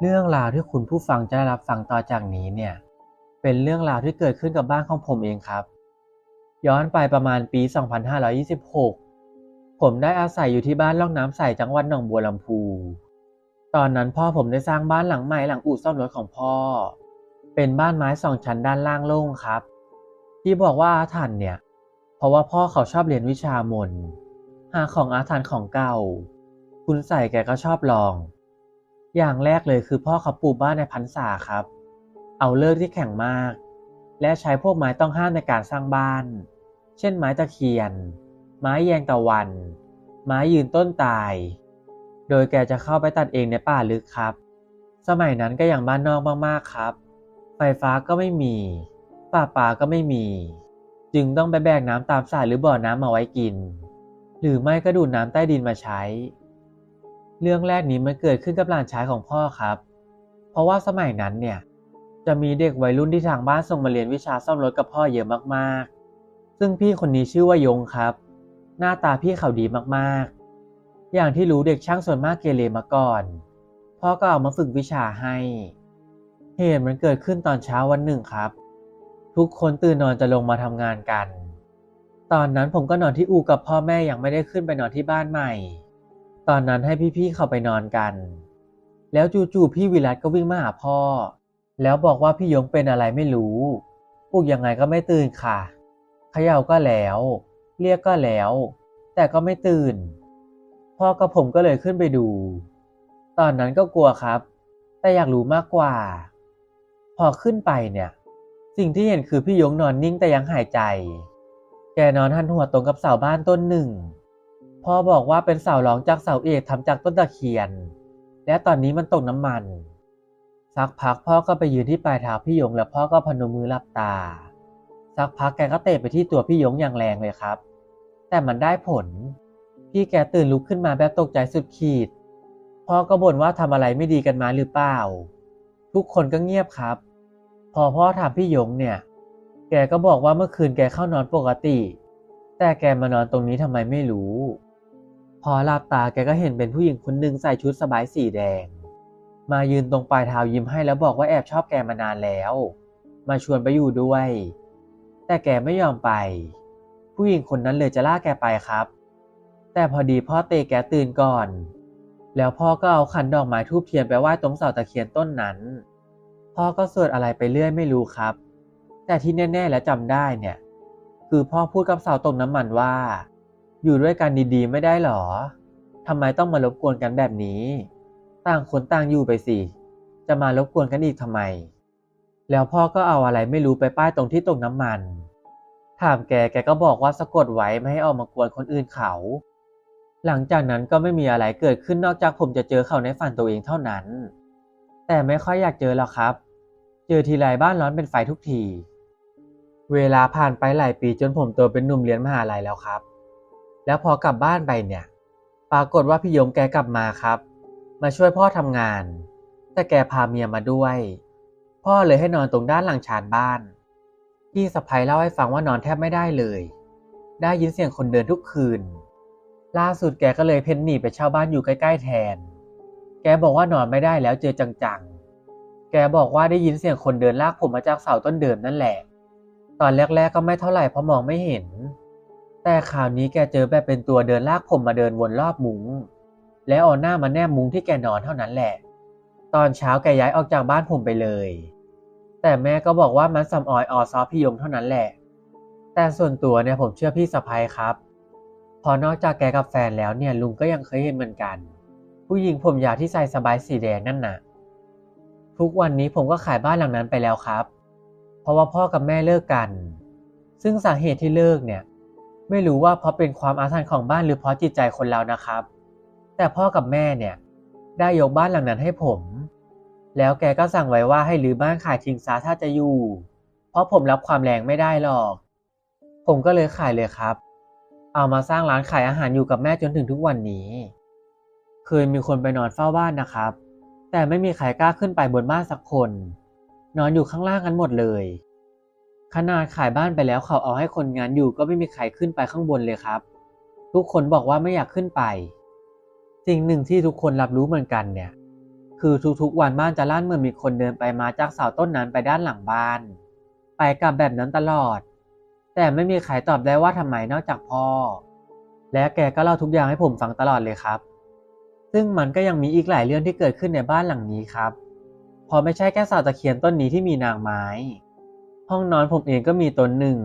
เรื่องราวที่คุณผู้ฟังจะได้รับฟังต่อจากนี้เนี่ย เป็นเรื่องราวที่เกิดขึ้นกับบ้านของผมเองครับ ย้อนไปประมาณปี 2526 ผมได้อาศัยอยู่ที่บ้านล่องน้ำใสจังหวัดหนองบัวลำพู ตอนนั้นพ่อผมได้สร้างบ้านหลังใหม่หลังอู่ซ่อมรถของพ่อ เป็นบ้านไม้สองชั้นด้านล่างโล่งครับ ที่บอกว่าอาถรรพ์เนี่ย เพราะว่าพ่อเขาชอบเรียนวิชามนหาของอาถรรพ์ของเก่า คุณใส่แกก็ชอบลอง อย่างแรกเลยคือพ่อเขาปลูกบ้านในพรรษาครับ เอาเลิกที่แข็งมาก และใช้พวกไม้ต้องห้ามในการสร้างบ้าน เช่นไม้ตะเคียน ไม้แยงตะวัน ไม้ยืนต้นตาย โดยแกจะเข้าไปตัดเองในป่าลึกครับ สมัยนั้นก็อย่างบ้านนอกมากๆครับ ไฟฟ้าก็ไม่มี ป่าป่าก็ไม่มี จึงต้องไปแบกน้ำตามสายหรือบ่อน้ำมาไว้กิน หรือไม่ก็ดูดน้ำใต้ดินมาใช้ เรื่องแรกนี้มันเกิดขึ้นกับหลานชายของพ่อครับ เพราะว่าสมัยนั้นเนี่ยจะมีเด็กวัยรุ่นที่ทางบ้านส่งมาเรียนวิชาซ่อมรถกับพ่อเยอะมากๆ ซึ่งพี่คนนี้ชื่อว่ายงครับ หน้าตาพี่เขาดีมากๆ อย่างที่รู้เด็กช่างส่วนมากเกเรมาก่อน พ่อก็เอามาฝึกวิชาให้ เหตุมันเกิดขึ้นตอนเช้าวันหนึ่งครับ ทุกคนตื่นนอนจะลงมาทำงานกัน ตอนนั้นผมก็นอนที่อู่กับพ่อแม่ยังไม่ได้ขึ้นไปนอนที่บ้านใหม่ ตอนนั้นให้พี่ๆเข้าไปนอนกัน แล้วจู่ๆพี่วิรัตก็วิ่งมาหาพ่อ แล้วบอกว่าพี่ยงเป็นอะไรไม่รู้ปลุกยังไงก็ไม่ตื่นค่ะเขย่าก็แล้ว เรียกก็แล้ว แต่ก็ไม่ตื่น พ่อกับผมก็เลยขึ้นไปดู ตอนนั้นก็กลัวครับ แต่อยากรู้มากกว่า พอขึ้นไปเนี่ย สิ่งที่เห็นคือพี่ยงนอนนิ่งแต่ยังหายใจ แกนอนหันหัวตรงกับเสาบ้านต้นหนึ่ง พ่อบอกว่าเป็นเสารองจากเสาเอกทำจากต้นตะเคียน และตอนนี้มันตกน้ำมัน สักพักพ่อก็ไปยืนที่ปลายเท้าพี่ยงแล้วพ่อก็พนมมือหลับตา สักพักแกก็เตะไปที่ตัวพี่ยงอย่างแรงเลยครับ แต่มันได้ผล พี่แกตื่นลุกขึ้นมาแบบตกใจสุดขีด พ่อก็บ่นว่าทำอะไรไม่ดีกันมาหรือเปล่า ทุกคนก็เงียบครับ พอพ่อถามพี่ยงเนี่ย แกก็บอกว่าเมื่อคืนแกเข้านอนปกติ แต่แกมานอนตรงนี้ทำไมไม่รู้ อหลับตาแกก็เห็นเป็นผู้หญิงคนหนึ่งใส่ชุดสบายสีแดง มายืนตรงปลายเท้ายิ้มให้แล้วบอกว่าแอบชอบแกมานานแล้ว มาชวนไปอยู่ด้วย แต่แกไม่ยอมไป ผู้หญิงคนนั้นเลยจะล่าแกไปครับ แต่พอดีพ่อเตะแกตื่นก่อน แล้วพ่อก็เอาขันดอกไม้ทูบเทียนไปไหว้ตรงเสาตะเคียนต้นนั้น พ่อก็สวดอะไรไปเรื่อยไม่รู้ครับ แต่ที่แน่ ๆ และจำได้เนี่ย คือพ่อพูดกับเสาตรงน้ำมันว่า อยู่ด้วยกันดีๆ ไม่ได้หรอทำไมต้องมารบกวนกันแบบนี้ ต่างคนต่างอยู่ไปสิ จะมารบกวนกันอีกทำไม แล้วพ่อก็เอาอะไรไม่รู้ไปป้ายตรงที่ตรงน้ำมัน ถามแกแกก็บอกว่าสะกดไว้ไม่ให้ออกมากวนคนอื่นเขา หลังจากนั้นก็ไม่มีอะไรเกิดขึ้นนอกจากผมจะเจอเขาในฝันตัวเองเท่านั้น แต่ไม่ค่อยอยากเจอหรอกครับ เจอทีไรบ้านร้อนเป็นไฟทุกที เวลาผ่านไปหลายปีจนผมโตเป็นหนุ่มเรียนมหาลัยแล้วครับ แล้วพอกลับบ้านไปเนี่ย ปรากฏว่าพี่ยงแกกลับมาครับ มาช่วยพ่อทำงาน แต่แกพาเมียมาด้วย พ่อเลยให้นอนตรงด้านหลังชานบ้าน พี่สะพ้ยเล่าให้ฟังว่านอนแทบไม่ได้เลย ได้ยินเสียงคนเดินทุกคืน ล่าสุดแกก็เลยเพ่นหนีไปเช่าบ้านอยู่ใกล้ๆแทน แกบอกว่านอนไม่ได้แล้วเจอจังๆ แกบอกว่าได้ยินเสียงคนเดินลากผมมาจากเสาต้นเดิมนั่นแหละ ตอนแรก ๆก็ไม่เท่าไหร่เพราะมองไม่เห็น แต่คราวนี้แกเจอแบบเป็นตัวเดินลากผมมาเดินวนรอบมุง้ง แล้วเอาหน้ามาแนบมุ้งที่แกนอนเท่านั้นแหละ ตอนเช้าแกย้ายออกจากบ้านผมไปเลย แต่แม่ก็บอกว่ามันสำออยออซอพี่ยงเท่านั้นแหละ แต่ส่วนตัวเนี่ยผมเชื่อพี่สะพ้ยครับ พอนอกจากแกกับแฟนแล้วเนี่ยลุงก็ยังเคยเห็นเหมือนกัน ผู้หญิงผมยาวที่ใส่สบายสีแดงนั่นน่ะ ทุกวันนี้ผมก็ขายบ้านหลังนั้นไปแล้วครับ เพราะว่าพ่อกับแม่เลิกกัน ซึ่งสาเหตุที่เลิกเนี่ย ไม่รู้ว่าเพราะเป็นความอาถรรพ์ของบ้านหรือเพราะจิตใจคนเรานะครับ แต่พ่อกับแม่เนี่ย ได้ยกบ้านหลังนั้นให้ผม แล้วแกก็สั่งไว้ว่าให้รื้อบ้านขายทิ้งซะถ้าจะอยู่ เพราะผมรับความแรงไม่ได้หรอก ผมก็เลยขายเลยครับ เอามาสร้างร้านขายอาหารอยู่กับแม่จนถึงทุกวันนี้ เคยมีคนไปนอนเฝ้าบ้านนะครับ แต่ไม่มีใครกล้าขึ้นไปบนบ้านสักคน นอนอยู่ข้างล่างกันหมดเลย ขนาดขายบ้านไปแล้วเขาเอาให้คนงานอยู่ก็ไม่มีใครขึ้นไปข้างบนเลยครับ ทุกคนบอกว่าไม่อยากขึ้นไป สิ่งหนึ่งที่ทุกคนรับรู้เหมือนกันเนี่ย คือทุกๆวันบ้านจะลั่นเหมือนมีคนเดินไปมาจากเสาต้นนั้นไปด้านหลังบ้าน ไปกลับแบบนั้นตลอด แต่ไม่มีใครตอบได้ว่าทำไมนอกจากพ่อ และแกก็เล่าทุกอย่างให้ผมฟังตลอดเลยครับ ซึ่งมันก็ยังมีอีกหลายเรื่องที่เกิดขึ้นในบ้านหลังนี้ครับพอไม่ใช่แค่เสาตะเคียนต้นนี้ที่มีนางไม้ ห้องนอนผมเองก็มีตนหนึ่ง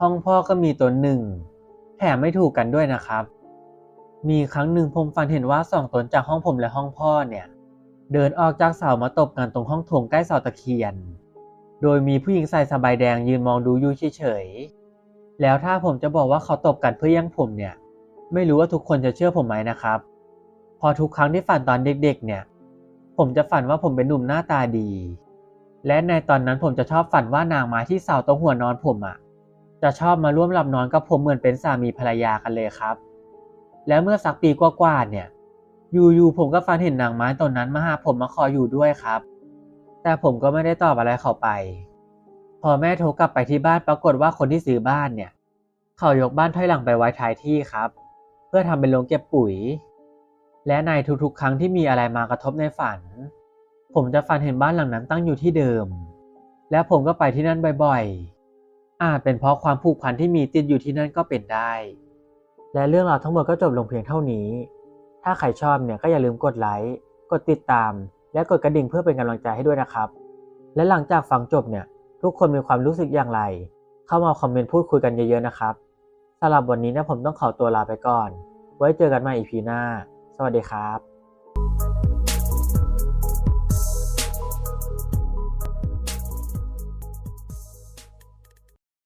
ห้องพ่อก็มีตนหนึ่ง แถมไม่ถูกกันด้วยนะครับ มีครั้งหนึ่งผมฝันเห็นว่าสองตนจากห้องผมและห้องพ่อเนี่ย เดินออกจากเสามาตบกันตรงห้องโถงใกล้เสาตะเคียน โดยมีผู้หญิงใส่สบายแดงยืนมองดูอยู่เฉยๆ แล้วถ้าผมจะบอกว่าเขาตบกันเพื่อแย่งผมเนี่ย ไม่รู้ว่าทุกคนจะเชื่อผมไหมนะครับ พอทุกครั้งที่ฝันตอนเด็กๆ เนี่ย ผมจะฝันว่าผมเป็นหนุ่มหน้าตาดี และในตอนนั้นผมจะชอบฝันว่านางไม้ที่เสาตรงหัวนอนผมอะ่ะ จะชอบมาร่วมหลับนอนกับผมเหมือนเป็นสามีภรรยากันเลยครับ แล้วเมื่อสักปีกว่าๆเนี่ย อยู่ๆผมก็ฝันเห็นนางไม้ตนนั้นมาหาผมมาขออยู่ด้วยครับ แต่ผมก็ไม่ได้ตอบอะไรเขาไป พอแม่โทรกลับไปที่บ้านปรากฏว่าคนที่ซื้อบ้านเนี่ย เขายกบ้านถอยหลังไปไว้ท้ายที่ครับ เพื่อทำเป็นโรงเก็บปุ๋ย และในทุกๆ ครั้งที่มีอะไรมากระทบในฝัน ผมจะฝันเห็นบ้านหลังนั้นตั้งอยู่ที่เดิม และผมก็ไปที่นั่นบ่อยๆ อาจเป็นเพราะความผูกพันที่มีติดอยู่ที่นั่นก็เป็นได้ และเรื่องราวทั้งหมดก็จบลงเพียงเท่านี้ ถ้าใครชอบเนี่ยก็อย่าลืมกดไลค์ กดติดตาม และกดกระดิ่งเพื่อเป็นกำลังใจให้ด้วยนะครับ และหลังจากฟังจบเนี่ยทุกคนมีความรู้สึกอย่างไร เข้ามาคอมเมนต์พูดคุยกันเยอะๆนะครับสำหรับวันนี้นะผมต้องขอตัวลาไปก่อน ไว้เจอกันใหม่อีพีหน้า สวัสดีครับ